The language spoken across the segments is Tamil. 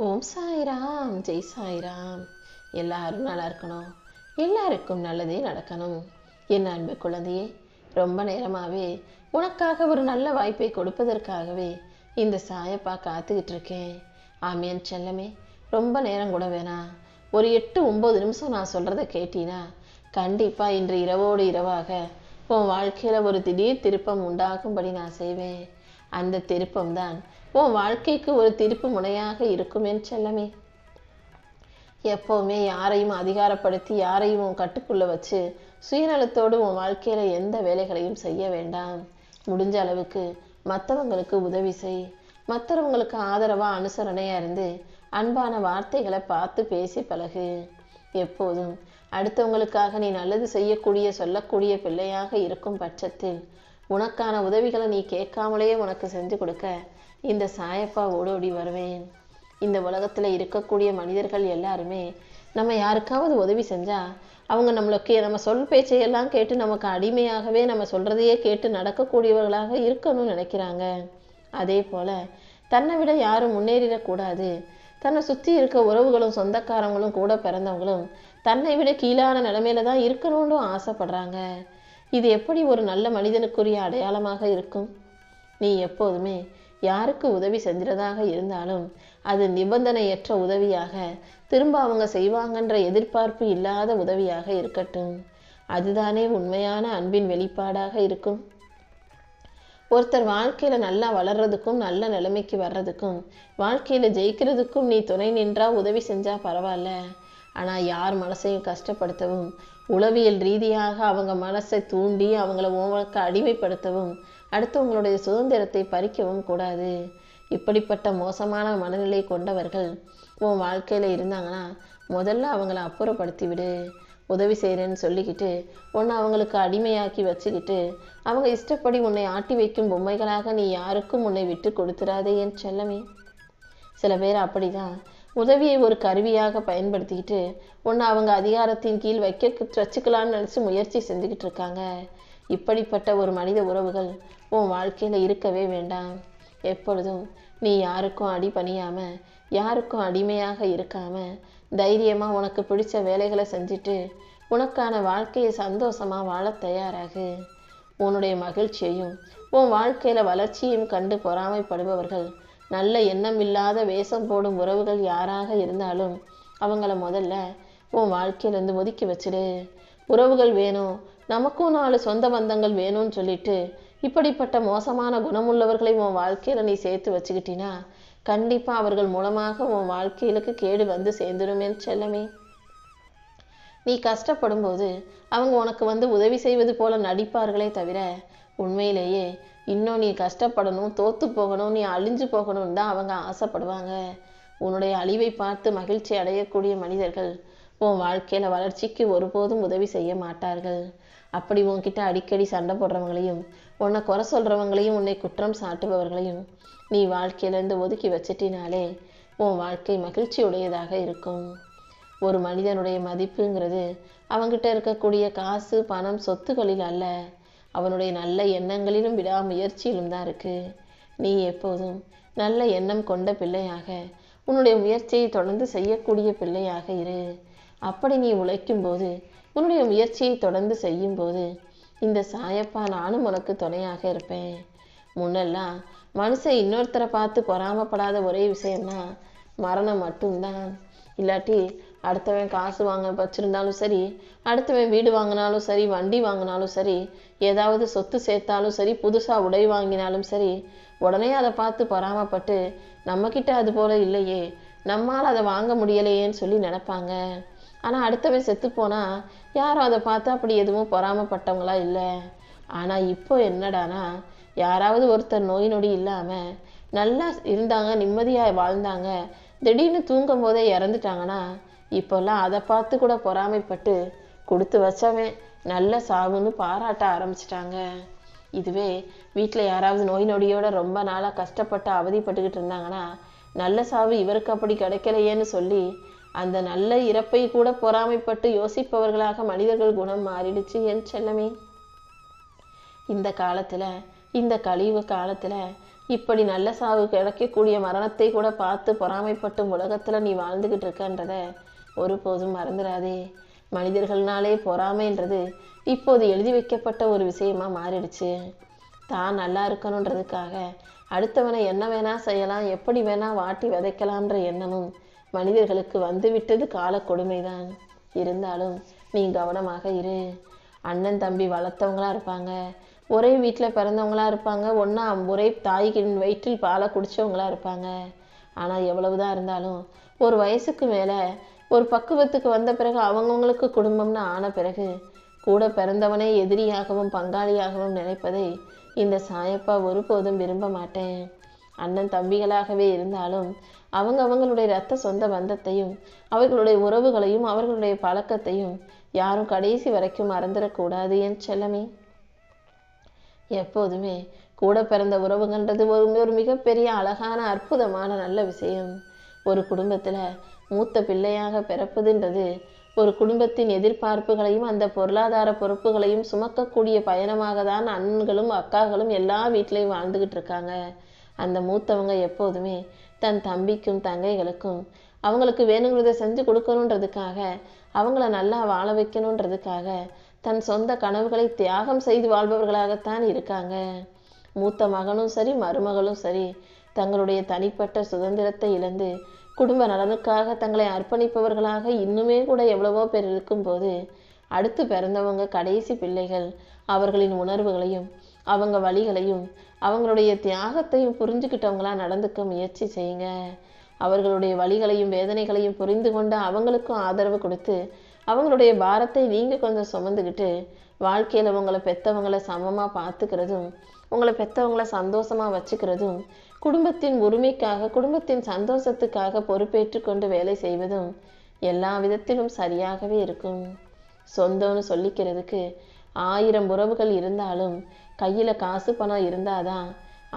ஓம் சாய்ராம் ஜெய் சாய்ராம். எல்லாரும் நல்லா இருக்கணும். எல்லாருக்கும் நல்லதே நடக்கணும். என் அன்பு குழந்தையே ரொம்ப நேரமாகவே உனக்காக ஒரு நல்ல வாய்ப்பை கொடுப்பதற்காகவே இந்த சாயப்பா காத்துக்கிட்டு இருக்கேன். ஆமியன் செல்லமே ரொம்ப நேரம் கூட வேணாம் ஒரு எட்டு ஒம்பது நிமிஷம் நான் சொல்கிறத கேட்டீனா கண்டிப்பாக இன்று இரவோடு இரவாக உன் வாழ்க்கையில் ஒரு திடீர் திருப்பம் உண்டாகும்படி நான் செய்வேன். அந்த திருப்பம்தான். உன் வாழ்க்கைக்கு ஒரு திருப்பு முனையாக இருக்குமேன் செல்லமே. எப்பவுமே யாரையும் அதிகாரப்படுத்தி யாரையும் உன் கட்டுக்குள்ள வச்சு சுயநலத்தோடு உன் வாழ்க்கையில எந்த வேலைகளையும் செய்ய வேண்டாம். முடிஞ்ச அளவுக்கு மற்றவங்களுக்கு உதவி செய். மற்றவங்களுக்கு ஆதரவா அனுசரணையா இருந்து அன்பான வார்த்தைகளை பார்த்து பேசி பழகு. எப்போதும் அடுத்தவங்களுக்காக நீ நல்லது செய்யக்கூடிய சொல்லக்கூடிய பிள்ளையாக இருக்கும் பட்சத்தில் உனக்கான உதவிகளை நீ கேட்காமலேயே உனக்கு செஞ்சு கொடுக்க இந்த சாயப்பா ஓடோடி வருவேன். இந்த உலகத்தில் இருக்கக்கூடிய மனிதர்கள் எல்லாருமே நம்ம யாருக்காவது உதவி செஞ்சால் அவங்க நம்மளுக்கு நம்ம சொல் பேச்சையெல்லாம் கேட்டு நமக்கு அடிமையாகவே நம்ம சொல்கிறதையே கேட்டு நடக்கக்கூடியவர்களாக இருக்கணும்னு நினைக்கிறாங்க. அதே போல் தன்னை விட யாரும் முன்னேறிடக்கூடாது தன்னை சுற்றி இருக்க உறவுகளும் சொந்தக்காரங்களும் கூட பிறந்தவங்களும் தன்னை விட கீழான நிலைமையில தான் இருக்கணும்னு ஆசைப்படுறாங்க. இது எப்படி ஒரு நல்ல மனிதனுக்குரிய அடையாளமாக இருக்கும்? நீ எப்போதுமே யாருக்கு உதவி செஞ்சதாக இருந்தாலும் அது நிபந்தனையற்ற உதவியாக திரும்ப அவங்க செய்வாங்கன்ற எதிர்பார்ப்பு இல்லாத உதவியாக இருக்கட்டும். அதுதானே உண்மையான அன்பின் வெளிப்பாடாக இருக்கும். ஒருத்தர் வாழ்க்கையில் நல்லா வளர்றதுக்கும் நல்ல நிலைமைக்கு வர்றதுக்கும் வாழ்க்கையில் ஜெயிக்கிறதுக்கும் நீ துணை நின்றா உதவி செஞ்சா பரவாயில்ல. ஆனால் யார் மனசையும் கஷ்டப்படுத்தவும் உளவியல் ரீதியாக அவங்க மனசை தூண்டி அவங்கள உங்களுக்கு அடிமைப்படுத்தவும் அடுத்தவங்களுடைய சுதந்திரத்தை பறிக்கவும் கூடாது. இப்படிப்பட்ட மோசமான மனநிலை கொண்டவர்கள் உன் வாழ்க்கையில் இருந்தாங்கன்னா முதல்ல அவங்கள அப்புறப்படுத்தி விடு உதவி செய்கிறேன்னு சொல்லிக்கிட்டு உன்னை அவங்களுக்கு அடிமையாக்கி வச்சுக்கிட்டு அவங்க இஷ்டப்படி உன்னை ஆட்டி வைக்கும் பொம்மைகளாக நீ யாருக்கும் உன்னை விட்டு கொடுத்துடாதே என் செல்லமே. சில பேர் அப்படிதான். உதவியை ஒரு கருவியாக பயன்படுத்திக்கிட்டு உன்னை அவங்க அதிகாரத்தின் கீழ் வைக்க வச்சுக்கலான்னு நினச்சி முயற்சி செஞ்சுக்கிட்டு இருக்காங்க. இப்படிப்பட்ட ஒரு மனித உறவுகள் உன் வாழ்க்கையில் இருக்கவே வேண்டாம். எப்பொழுதும் நீ யாருக்கும் அடி பணியாமல் யாருக்கும் அடிமையாக இருக்காமல் தைரியமாக உனக்கு பிடிச்ச வேலைகளை செஞ்சுட்டு உனக்கான வாழ்க்கையை சந்தோஷமாக வாழ தயாராகு. உன்னுடைய மகிழ்ச்சியையும் உன் வாழ்க்கையில் வளர்ச்சியையும் கண்டு பொறாமைப்படுபவர்கள் நல்ல எண்ணம் இல்லாத வேஷம் போடும் உறவுகள் யாராக இருந்தாலும் அவங்கள முதல்ல உன் வாழ்க்கையிலேருந்து ஒதுக்கி வச்சிடு. உறவுகள் வேணும். நமக்கும் நாலு சொந்த பந்தங்கள் வேணும்னு சொல்லிட்டு இப்படிப்பட்ட மோசமான குணமுள்ளவர்களை உன் வாழ்க்கையில் நீ சேர்த்து வச்சுக்கிட்டினா கண்டிப்பாக அவர்கள் மூலமாக உன் வாழ்க்கையிலுக்கு கேடு வந்து சேர்ந்துருமே செல்லமே. நீ கஷ்டப்படும் போது அவங்க உனக்கு வந்து உதவி செய்வது போல நடிப்பார்களே தவிர உண்மையிலேயே இன்னும் நீ கஷ்டப்படணும் தோத்து போகணும் நீ அழிஞ்சு போகணும்னு தான் அவங்க ஆசைப்படுவாங்க. உன்னுடைய அழிவை பார்த்து மகிழ்ச்சி அடையக்கூடிய மனிதர்கள் உன் வாழ்க்கையில வளர்ச்சிக்கு ஒருபோதும் உதவி செய்ய மாட்டார்கள். அப்படி உன்கிட்ட அடிக்கடி சண்டை போடுறவங்களையும் உன்னை குறை சொல்றவங்களையும் உன்னை குற்றம் சாட்டுபவர்களையும் நீ வாழ்க்கையிலேருந்து ஒதுக்கி வச்சிட்டினாலே உன் வாழ்க்கை மகிழ்ச்சியுடையதாக இருக்கும். ஒரு மனிதனுடைய மதிப்புங்கிறது அவங்கிட்ட இருக்கக்கூடிய காசு பணம் சொத்துக்களில் அல்ல. அவனுடைய நல்ல எண்ணங்களிலும் விடாமுயற்சியிலும் தான் இருக்கு. நீ எப்போதும் நல்ல எண்ணம் கொண்ட பிள்ளையாக உன்னுடைய முயற்சியை தொடர்ந்து செய்யக்கூடிய பிள்ளையாக இரு. அப்படி நீ உழைக்கும் போது உன்னுடைய முயற்சியை தொடர்ந்து செய்யும் போது இந்த சாயப்பா நானும் உனக்கு துணையாக இருப்பேன். முன்னெல்லாம் மனுஷன் இன்னொருத்தரை பார்த்து பொறாமப்படாத ஒரே விஷயம்னா மரணம் மட்டும்தான். இல்லாட்டி அடுத்தவன் காசு வாங்க வச்சிருந்தாலும் சரி அடுத்தவன் வீடு வாங்கினாலும் சரி வண்டி வாங்கினாலும் சரி ஏதாவது சொத்து சேர்த்தாலும் சரி புதுசாக உடை வாங்கினாலும் சரி உடனே அதை பார்த்து பொறாமப்பட்டு நம்மக்கிட்ட அது போல் இல்லையே நம்மால் அதை வாங்க முடியலையேன்னு சொல்லி நினப்பாங்க. ஆனால் அடுத்தவன் செத்து யாரும் அதை பார்த்து அப்படி எதுவும் பொறாமப்பட்டவங்களா இல்லை. ஆனால் இப்போ என்னடானா யாராவது ஒருத்தர் நோய் நொடி இல்லாமல் நல்லா இருந்தாங்க நிம்மதியாக வாழ்ந்தாங்க திடீர்னு தூங்கும் போதே இறந்துட்டாங்கன்னா இப்போல்லாம் அதை பார்த்து கூட பொறாமைப்பட்டு கொடுத்து வச்சவன் நல்ல சாவுன்னு பாராட்ட ஆரம்பிச்சிட்டாங்க. இதுவே வீட்டில் யாராவது நோய் நொடியோட ரொம்ப நாளாக கஷ்டப்பட்டு அவதிப்பட்டுக்கிட்டு இருந்தாங்கன்னா நல்ல சாவு இவருக்கு அப்படி கிடைக்கலையேன்னு சொல்லி அந்த நல்ல இறப்பை கூட பொறாமைப்பட்டு யோசிப்பவர்களாக மனிதர்கள் குணம் மாறிடுச்சு என் செல்லமே. இந்த காலத்தில் இந்த கழிவு காலத்தில் இப்படி நல்ல சாவு கிடைக்கக்கூடிய மரணத்தை கூட பார்த்து பொறாமைப்பட்டும் உலகத்தில் நீ வாழ்ந்துக்கிட்டு இருக்கன்றத ஒருபோதும் மறந்துடாதே மனிதர்கள்னாலே பொறாமைன்றது இப்போது எழுதி வைக்கப்பட்ட ஒரு விஷயமா மாறிடுச்சு. தான் நல்லா இருக்கணுன்றதுக்காக அடுத்தவனை என்ன வேணா செய்யலாம் எப்படி வேணா வாட்டி விதைக்கலாம்ன்ற எண்ணமும் மனிதர்களுக்கு வந்துவிட்டது கால கொடுமைதான். இருந்தாலும் நீ கவனமாக இரு. அண்ணன் தம்பி வளர்த்தவங்களா இருப்பாங்க. ஒரே வீட்டில் பிறந்தவங்களா இருப்பாங்க. ஒன்றா ஒரே தாய்கின் வயிற்றில் பாலை குடிச்சவங்களா இருப்பாங்க. ஆனால் எவ்வளவுதான் இருந்தாலும் ஒரு வயசுக்கு மேலே ஒரு பக்குவத்துக்கு வந்த பிறகு அவங்கவுங்களுக்கு குடும்பம்னு ஆன பிறகு கூட பிறந்தவனை எதிரியாகவும் பங்காளியாகவும் நினைப்பதை இந்த சாயப்பா ஒருபோதும் விரும்ப மாட்டேன். அண்ணன் தம்பிகளாகவே இருந்தாலும் அவங்க அவங்களுடைய ரத்த சொந்த பந்தத்தையும் அவர்களுடைய உறவுகளையும் அவர்களுடைய பழக்கத்தையும் யாரும் கடைசி வரைக்கும் மறந்துடக்கூடாது என் செல்லமே. எப்போதுமே கூட பிறந்த உறவுகன்றது ஒரு ஒரு மிகப்பெரிய அழகான அற்புதமான நல்ல விஷயம். ஒரு குடும்பத்தில் மூத்த பிள்ளையாக பிறப்பதுன்றது ஒரு குடும்பத்தின் எதிர்பார்ப்புகளையும் அந்த பொருளாதார பொறுப்புகளையும் சுமக்கக்கூடிய பயணமாக தான் அண்ணன்களும் அக்காக்களும் எல்லா வீட்லேயும் வாழ்ந்துகிட்டு இருக்காங்க. அந்த மூத்தவங்க எப்போதுமே தன் தம்பிக்கும் தங்கைகளுக்கும் அவங்களுக்கு வேணுங்கிறத செஞ்சு கொடுக்கணுன்றதுக்காக அவங்கள நல்லா வாழ வைக்கணுன்றதுக்காக தன் சொந்த கனவுகளை தியாகம் செய்து வாழ்பவர்களாகத்தான் இருக்காங்க. மூத்த மகனும் சரி மருமகளும் சரி தங்களுடைய தனிப்பட்ட சுதந்திரத்தை இழந்து குடும்ப நலனுக்காக தங்களை அர்ப்பணிப்பவர்களாக இன்னுமே கூட எவ்வளவோ பேர் இருக்கும்போது அடுத்து பிறந்தவங்க கடைசி பிள்ளைகள் அவர்களின் உணர்வுகளையும் அவங்க வழிகளையும் அவங்களுடைய தியாகத்தையும் புரிஞ்சுக்கிட்டவங்களா நடந்துக்க முயற்சி செய்யுங்க. அவர்களுடைய வழிகளையும் வேதனைகளையும் புரிந்து கொண்டு அவங்களுக்கும் ஆதரவு கொடுத்து அவங்களுடைய பாரத்தை நீங்க கொஞ்சம் சுமந்துக்கிட்டு வாழ்க்கையில் உங்களை பெற்றவங்களை சமமாக பார்த்துக்கிறதும் உங்களை பெற்றவங்கள சந்தோஷமாக வச்சுக்கிறதும் குடும்பத்தின் உரிமைக்காக குடும்பத்தின் சந்தோஷத்துக்காக பொறுப்பேற்று கொண்டு வேலை செய்வதும் எல்லா விதத்திலும் சரியாகவே இருக்கும். சொந்தம்னு சொல்லிக்கிறதுக்கு ஆயிரம் உறவுகள் இருந்தாலும் கையில் காசு பணம் இருந்தாதான்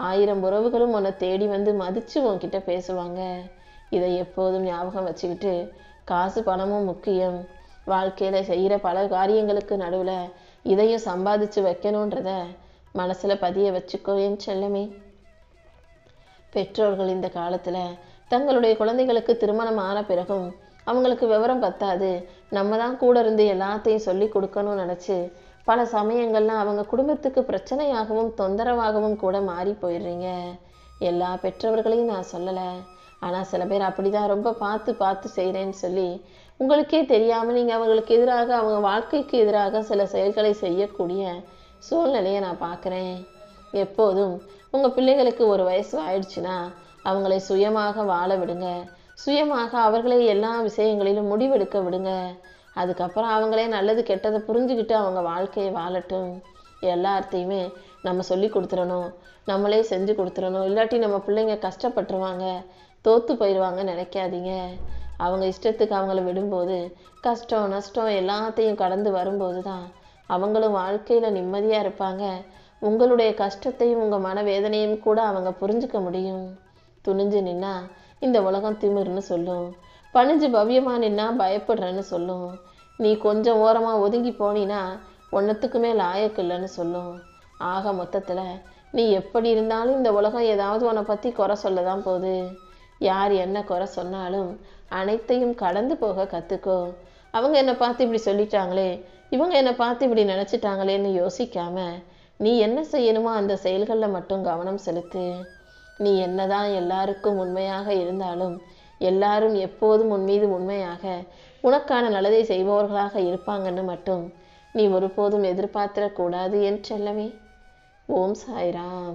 ஆயிரம் உறவுகளும் உன்னை தேடி வந்து மதித்து உன்கிட்ட பேசுவாங்க. இதை எப்போதும் ஞாபகம் வச்சுக்கிட்டு காசு பணமும் முக்கியம். வாழ்க்கையில் செய்கிற பல காரியங்களுக்கு நடுவில் இதையும் சம்பாதிச்சு வைக்கணுன்றத மனசில் பதிய வச்சுக்கோ என் செல்லமே. பெற்றோர்கள் இந்த காலத்தில் தங்களுடைய குழந்தைகளுக்கு திருமணம் ஆன பிறகும் அவங்களுக்கு விவரம் பத்தாது. நம்ம தான் கூட இருந்து எல்லாத்தையும் சொல்லி கொடுக்கணும்னு நினச்சி பல சமயங்கள்லாம் அவங்க குடும்பத்துக்கு பிரச்சனையாகவும் தொந்தரவாகவும் கூட மாறி போயிடுறீங்க. எல்லா பெற்றவர்களையும் நான் சொல்லலை. ஆனால் சில பேர் அப்படிதான் ரொம்ப பார்த்து பார்த்து செய்கிறேன்னு சொல்லி உங்களுக்கே தெரியாமல் நீங்கள் அவங்களுக்கு எதிராக அவங்க வாழ்க்கைக்கு எதிராக சில செயல்களை செய்யக்கூடிய சூழ்நிலையை நான் பார்க்குறேன். எப்போதும் உங்கள் பிள்ளைகளுக்கு ஒரு வயசு ஆயிடுச்சுன்னா அவங்களை சுயமாக வாழ விடுங்க. சுயமாக அவர்களே எல்லா விஷயங்களிலும் முடிவெடுக்க விடுங்க. அதுக்கப்புறம் அவங்களே நல்லது கெட்டதை புரிஞ்சுக்கிட்டு அவங்க வாழ்க்கையை வாழட்டும். எல்லாத்தையுமே நம்ம சொல்லி கொடுத்துடணும். நம்மளே செஞ்சு கொடுத்துடணும். இல்லாட்டி நம்ம பிள்ளைங்க கஷ்டப்பட்டுருவாங்க. தோற்று போயிடுவாங்க நினைக்காதீங்க. அவங்க இஷ்டத்துக்கு அவங்கள விடும்போது கஷ்டம் நஷ்டம் எல்லாத்தையும் கடந்து வரும்போது தான் அவங்களும் வாழ்க்கையில் நிம்மதியாக இருப்பாங்க. உங்களுடைய கஷ்டத்தையும் உங்கள் மனவேதனையும் கூட அவங்க புரிஞ்சுக்க முடியும். துணிஞ்சு நின்னா இந்த உலகம் திமிருன்னு சொல்லும். பணிஞ்சு பவ்யமாக நின்னா பயப்படுறேன்னு சொல்லும். நீ கொஞ்சம் ஓரமாக ஒதுங்கி போனீன்னா ஒன்றத்துக்குமே லாயக்கு இல்லைன்னு சொல்லும். ஆக மொத்தத்தில் நீ எப்படி இருந்தாலும் இந்த உலகம் ஏதாவது உன்னை பற்றி குறை சொல்ல தான் போகுது. யார் என்ன குறை சொன்னாலும் அனைத்தையும் கடந்து போக கற்றுக்கோ அவங்க என்னை பார்த்து இப்படி சொல்லிட்டாங்களே இவங்க என்னை பார்த்து இப்படி நினச்சிட்டாங்களேன்னு யோசிக்காம நீ என்ன செய்யணுமோ அந்த செயல்களில் மட்டும் கவனம் செலுத்து. நீ என்னதான் எல்லாருக்கும் உண்மையாக இருந்தாலும் எல்லாரும் எப்போதும் உன் மீது உண்மையாக உனக்கான நல்லதை செய்பவர்களாக இருப்பாங்கன்னு மட்டும் நீ ஒருபோதும் எதிர்பார்த்திடக்கூடாது என் செல்லவே ஓம் சாய்ராம்.